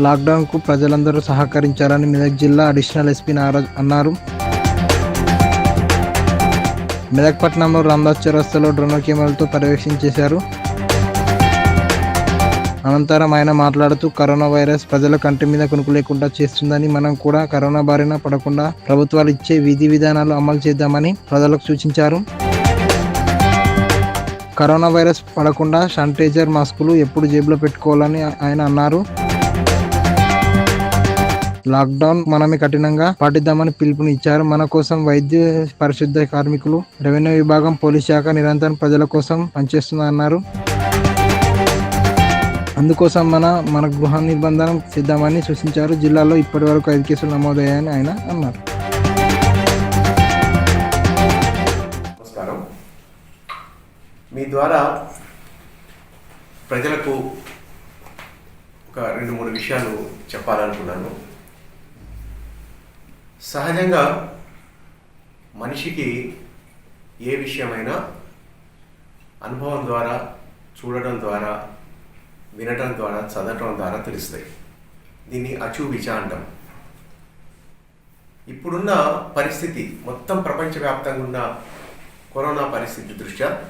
లాక్డౌన్కు ప్రజలందరూ సహకరించాలని మెదక్ జిల్లా అడిషనల్ ఎస్పీ నారాజ్ అన్నారు. మెదక్ పట్టణంలో రామ్దాస్ చౌరస్తాలో డ్రోన్ కెమెరాలతో పర్యవేక్షించేశారు అనంతరం ఆయన మాట్లాడుతూ కరోనా వైరస్ ప్రజల కంటి మీద కొనుక్కు లేకుండా చేస్తుందని మనం కూడా కరోనా బారిన పడకుండా ప్రభుత్వాలు ఇచ్చే విధి విధానాలు అమలు చేద్దామని ప్రజలకు సూచించారు. కరోనా వైరస్ పడకుండా శానిటైజర్ మాస్కులు ఎప్పుడు జేబులో పెట్టుకోవాలని ఆయన అన్నారు. లాక్డౌన్ మనమే కఠినంగా పాటిద్దామని పిలుపుని ఇచ్చారు. మన కోసం వైద్య పరిశుద్ధ కార్మికులు రెవెన్యూ విభాగం పోలీస్ శాఖ నిరంతరం ప్రజల కోసం పనిచేస్తుందన్నారు అందుకోసం మన మన గృహ నిర్బంధనం చేద్దామని సూచించారు. జిల్లాలో ఇప్పటి వరకు ఐదు కేసులు నమోదయ్యాయని ఆయన అన్నారు. నమస్కారం. మీ ద్వారా ప్రజలకు ఒక రెండు మూడు విషయాలు చెప్పాలనుకున్నాను. సహజంగా మనిషికి ఏ విషయమైనా అనుభవం ద్వారా చూడడం ద్వారా వినడం ద్వారా చదవటం ద్వారా తెలుస్తాయి. దీన్ని అచూబిచ అంటాం. ఇప్పుడున్న పరిస్థితి మొత్తం ప్రపంచవ్యాప్తంగా ఉన్న కరోనా పరిస్థితి దృష్ట్యా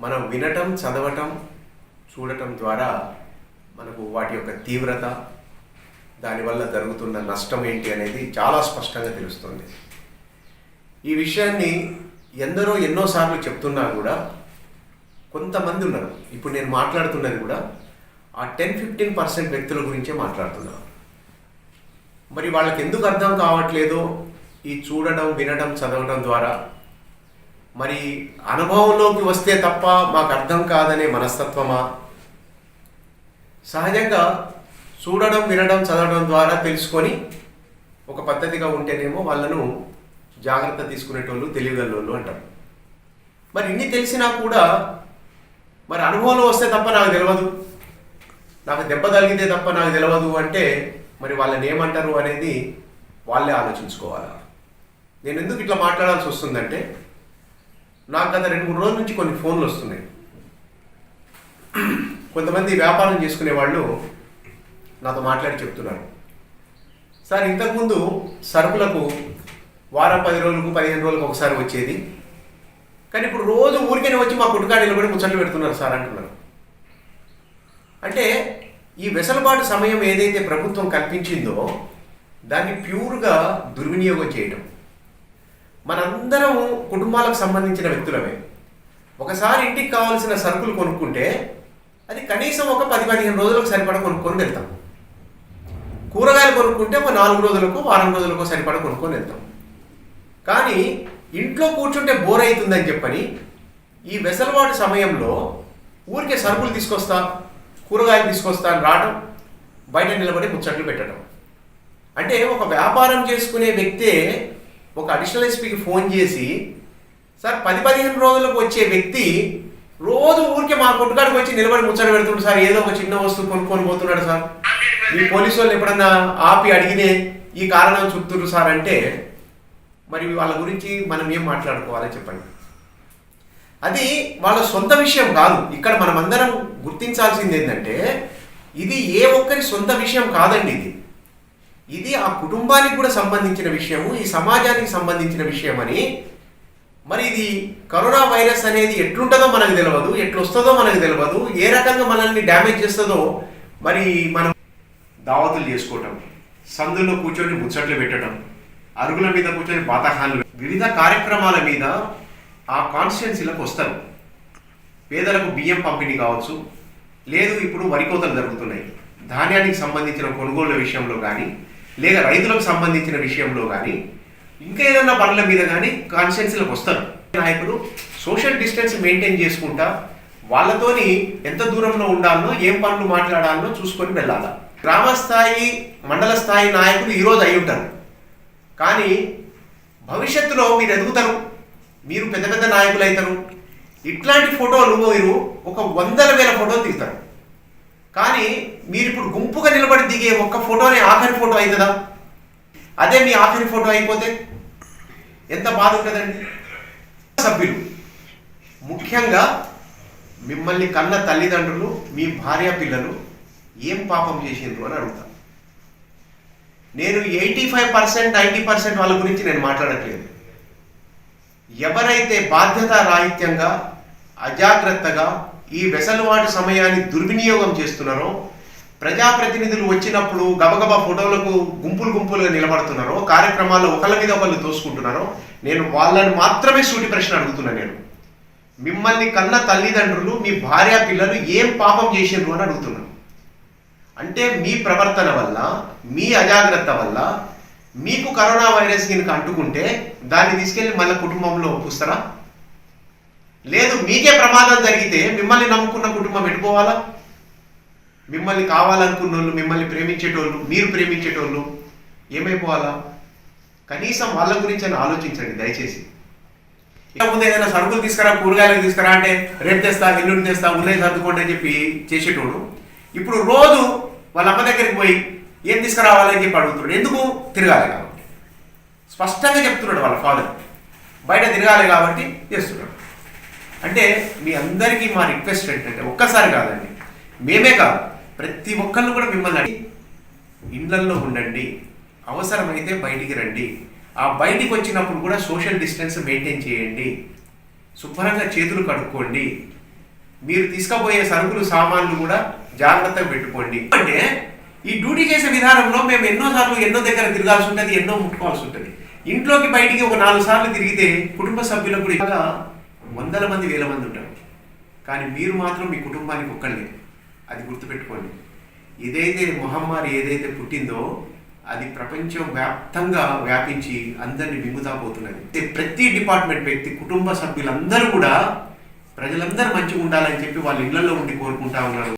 మనం వినటం చదవటం చూడటం ద్వారా మనకు వాటి యొక్క తీవ్రత దానివల్ల జరుగుతున్న నష్టం ఏంటి అనేది చాలా స్పష్టంగా తెలుస్తుంది. ఈ విషయాన్ని ఎందరో ఎన్నోసార్లు చెప్తున్నా కూడా కొంతమంది ఉన్నారు. ఇప్పుడు నేను మాట్లాడుతున్నది కూడా ఆ టెన్ ఫిఫ్టీన్ పర్సెంట్ వ్యక్తుల గురించే మాట్లాడుతున్నాను మరి వాళ్ళకి ఎందుకు అర్థం కావట్లేదో ఈ చూడడం వినడం చదవడం ద్వారా మరి అనుభవంలోకి వస్తే తప్ప మాకు అర్థం కాదనే మనస్తత్వమా? సహజంగా చూడడం వినడం చదవడం ద్వారా తెలుసుకొని ఒక పద్ధతిగా ఉంటేనేమో వాళ్ళను జాగ్రత్త తీసుకునేటోళ్ళు తెలియగలోళ్ళు అంటారు. మరి ఇన్ని తెలిసినా కూడా మరి అనుభవంలో వస్తే తప్ప నాకు తెలియదు నాకు దెబ్బ తగిలితే తప్ప నాకు తెలియదు అంటే మరి వాళ్ళని ఏమంటారు అనేది వాళ్ళే ఆలోచించుకోవాలి? నేను ఎందుకు ఇట్లా మాట్లాడాల్సి వస్తుందంటే నాకు గత రెండు మూడు రోజుల నుంచి కొన్ని ఫోన్లు వస్తున్నాయి. కొంతమంది వ్యాపారం చేసుకునే వాళ్ళు నాతో మాట్లాడి చెప్తున్నారు. సార్ ఇంతకుముందు సరుకులకు వారం పది రోజులకు పదిహేను రోజులకు ఒకసారి వచ్చేది. కానీ ఇప్పుడు రోజు ఊరికనే వచ్చి మా కుటుంబా నిలబడి ముచ్చట్లు పెడుతున్నారు సార్ అంటున్నారు. అంటే ఈ వెసలుబాటు సమయం ఏదైతే ప్రభుత్వం కల్పించిందో దాన్ని ప్యూర్గా దుర్వినియోగం చేయడం. మనందరం కుటుంబాలకు సంబంధించిన వ్యక్తులమే. ఒకసారి ఇంటికి కావాల్సిన సరుకులు కొనుక్కుంటే అది కనీసం ఒక పది పదిహేను రోజులకు సరిపడా కొనుక్కొని వెళ్తాం. కూరగాయలు కొనుక్కుంటే ఒక నాలుగు రోజులకు వారం రోజులకు సరిపడా కొనుక్కొని వెళ్తాం. కానీ ఇంట్లో కూర్చుంటే బోర్ అవుతుందని చెప్పని ఈ వెసలుబాటు సమయంలో ఊరికే సరుకులు తీసుకొస్తా కూరగాయలు తీసుకొస్తా అని రావడం బయట నిలబడి ముచ్చట్లు పెట్టడం. అంటే ఒక వ్యాపారం చేసుకునే వ్యక్తే ఒక అడిషనల్ ఎస్పీకి ఫోన్ చేసి సార్ పది పదిహేను రోజులకు వచ్చే వ్యక్తి రోజు ఊరికే మా కొట్టుకాడికి వచ్చి నిలబడి ముచ్చట పెడుతుంటాడు సార్ ఏదో ఒక చిన్న వస్తువు కొనుక్కొని పోతున్నాడు సార్. ఈ పోలీసు వాళ్ళు ఎప్పుడన్నా ఆపి అడిగినే ఈ కారణం చెప్తున్నారు సార్ అంటే మరి వాళ్ళ గురించి మనం ఏం మాట్లాడుకోవాలి చెప్పండి. అది వాళ్ళ సొంత విషయం కాదు. ఇక్కడ మనం అందరం గుర్తించాల్సింది ఏంటంటే ఇది ఏ ఒక్కరి సొంత విషయం కాదండి ఇది. ఇది ఆ కుటుంబానికి కూడా సంబంధించిన విషయము ఈ సమాజానికి సంబంధించిన విషయం అని మరి ఇది కరోనా వైరస్ అనేది ఎట్లుంటుందో మనకు తెలియదు ఎట్లొస్తుందో మనకు తెలియదు ఏ రకంగా మనల్ని డ్యామేజ్ చేస్తుందో మరి మనం దావతులు చేసుకోవటం సందుల్లో కూర్చొని ముచ్చట్లు పెట్టడం అరుగుల మీద కూర్చొని బాతాహాన్లు వివిధ కార్యక్రమాల మీద ఆ కాన్స్టిట్యున్సీలకు వస్తారు. పేదలకు బియ్యం పంపిణీ కావచ్చు. లేదు ఇప్పుడు వరికోతలు జరుగుతున్నాయి. ధాన్యానికి సంబంధించిన కొనుగోళ్ళ విషయంలో కానీ లేదా రైతులకు సంబంధించిన విషయంలో కానీ ఇంకా ఏదైనా పనుల మీద కానీ కాన్స్టిట్యున్సీలకు వస్తారు. నాయకులు సోషల్ డిస్టెన్స్ మెయింటైన్ చేసుకుంటా వాళ్ళతోని ఎంత దూరంలో ఉండాలనో ఏం పనులు మాట్లాడాలనో చూసుకొని వెళ్ళాలా. గ్రామ స్థాయి మండల స్థాయి నాయకులు ఈరోజు అయి ఉంటారు. కానీ భవిష్యత్తులో మీరు ఎదుగుతారు మీరు పెద్ద పెద్ద నాయకులు అవుతారు ఇట్లాంటి ఫోటోలు మీరు ఒక వందల వేల ఫోటోలు దిగుతారు. కానీ మీరు ఇప్పుడు గుంపుగా నిలబడి దిగే ఒక్క ఫోటోనే ఆఖరి ఫోటో అవుతుందా అదే మీ ఆఖరి ఫోటో అయిపోతే ఎంత బాధ ఉంటుందండి? సభ్యులు ముఖ్యంగా మిమ్మల్ని కన్న తల్లిదండ్రులు మీ భార్య పిల్లలు ఏం పాపం చేసిండ్రు అని అడుగుతాను నేను eighty five percent ninety percent వాళ్ళ గురించి నేను మాట్లాడట్లేదు. ఎవరైతే బాధ్యత రాహిత్యంగా అజాగ్రత్తగా ఈ వెసలువాటు సమయాన్ని దుర్వినియోగం చేస్తున్నారో ప్రజాప్రతినిధులు వచ్చినప్పుడు గబగబా ఫోటోలకు గుంపులు గుంపులుగా నిలబడుతున్నారో కార్యక్రమాల్లో ఒకళ్ళ మీద ఒకళ్ళు తోసుకుంటున్నారో నేను వాళ్ళని మాత్రమే సూటి ప్రశ్న అడుగుతున్నాను నేను. మిమ్మల్ని కన్న తల్లిదండ్రులు మీ భార్య పిల్లలు ఏం పాపం చేసిండ్రు అని అడుగుతున్నాను అంటే మీ ప్రవర్తన వల్ల మీ అజాగ్రత్త వల్ల మీకు కరోనా వైరస్ కనుక అంటుకుంటే దాన్ని తీసుకెళ్ళి మళ్ళీ కుటుంబంలో ఒప్పుస్తారా లేదు మీకే ప్రమాదం జరిగితే మిమ్మల్ని నమ్ముకున్న కుటుంబం పెట్టుకోవాలా మిమ్మల్ని కావాలనుకున్న వాళ్ళు మిమ్మల్ని ప్రేమించేటోళ్ళు మీరు ప్రేమించేటోళ్ళు ఏమైపోవాలా? కనీసం వాళ్ళ గురించి అని ఆలోచించండి దయచేసి. ఇక ముందు ఏదైనా సరుకులు తీసుకురా కూరగాయలు తీసుకురా అంటే రేపు తెస్తా ఎల్లుండి తెస్తా ఉన్నాయి సర్దుకోండి అని చెప్పి చేసేటోడు. ఇప్పుడు రోజు వాళ్ళ అమ్మ దగ్గరికి పోయి ఏం తీసుకురావాలని చెప్పి అడుగుతున్నాడు. ఎందుకు? తిరగాలి కాబట్టి. స్పష్టంగా చెప్తున్నాడు వాళ్ళ ఫాదర్ బయట తిరగాలి కాబట్టి చేస్తున్నాడు. అంటే మీ అందరికీ మా రిక్వెస్ట్ ఏంటంటే ఒక్కసారి కాదండి మేమే కాదు ప్రతి ఒక్కళ్ళు కూడా మిమ్మల్ని అడిగి ఇండ్లల్లో ఉండండి అవసరమైతే బయటికి రండి ఆ బయటికి వచ్చినప్పుడు కూడా సోషల్ డిస్టెన్స్ మెయింటైన్ చేయండి శుభ్రంగా చేతులు కడుక్కోండి మీరు తీసుకుపోయే సరుకులు సామాన్లు కూడా జాగ్రత్తగా పెట్టుకోండి. అంటే ఈ డ్యూటీ చేసే విధానంలో మేము ఎన్నో సార్లు ఎన్నో దగ్గర తిరగాల్సి ఉంటుంది ఎన్నో ముట్టుకోవాల్సి ఉంటుంది. ఇంట్లోకి బయటికి ఒక నాలుగు సార్లు తిరిగితే కుటుంబ సభ్యులకు కూడా ఇంకా వందల మంది వేల మంది ఉంటారు. కానీ మీరు మాత్రం మీ కుటుంబానికి ఒక్కళ్ళే. అది గుర్తుపెట్టుకోండి. ఏదైతే మహమ్మారి ఏదైతే పుట్టిందో అది ప్రపంచం వ్యాప్తంగా వ్యాపించి అందరిని మింగుతా పోతున్నది అయితే ప్రతి డిపార్ట్మెంట్ వ్యక్తి కుటుంబ సభ్యులందరూ కూడా ప్రజలందరూ మంచిగా ఉండాలని చెప్పి వాళ్ళ ఇళ్ళలో ఉండి కోరుకుంటా ఉన్నారు.